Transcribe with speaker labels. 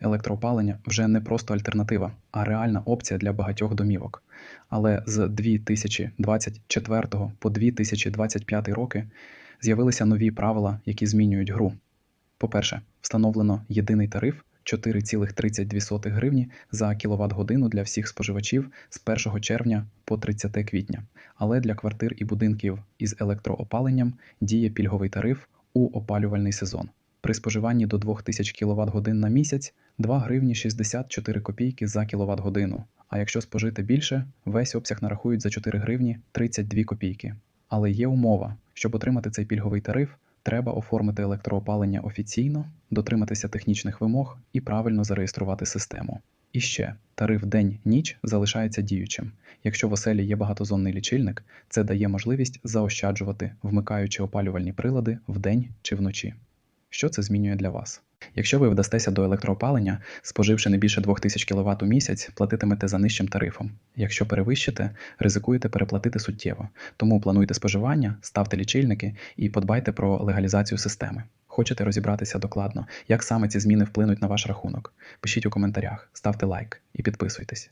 Speaker 1: електроопалення вже не просто альтернатива, а реальна опція для багатьох домівок. Але з 2024 по 2025 роки з'явилися нові правила, які змінюють гру. По-перше, встановлено єдиний тариф 4,32 гривні за кіловат годину для всіх споживачів з 1 червня по 30 квітня. Але для квартир і будинків із електроопаленням діє пільговий тариф у опалювальний сезон. При споживанні до 2000 кВт годин на місяць 2 гривні 64 копійки за кіловат годину. А якщо спожити більше, весь обсяг нарахують за 4 гривні 32 копійки. Але є умова, щоб отримати цей пільговий тариф, треба оформити електроопалення офіційно, дотриматися технічних вимог і правильно зареєструвати систему. І ще тариф день-ніч залишається діючим. Якщо в оселі є багатозонний лічильник, це дає можливість заощаджувати, вмикаючи опалювальні прилади вдень чи вночі. Що це змінює для вас? Якщо ви вдастеся до електроопалення, споживши не більше 2000 кВт у місяць, платитимете за нижчим тарифом. Якщо перевищите, ризикуєте переплатити суттєво. Тому плануйте споживання, ставте лічильники і подбайте про легалізацію системи. Хочете розібратися докладно, як саме ці зміни вплинуть на ваш рахунок? Пишіть у коментарях, ставте лайк і підписуйтесь.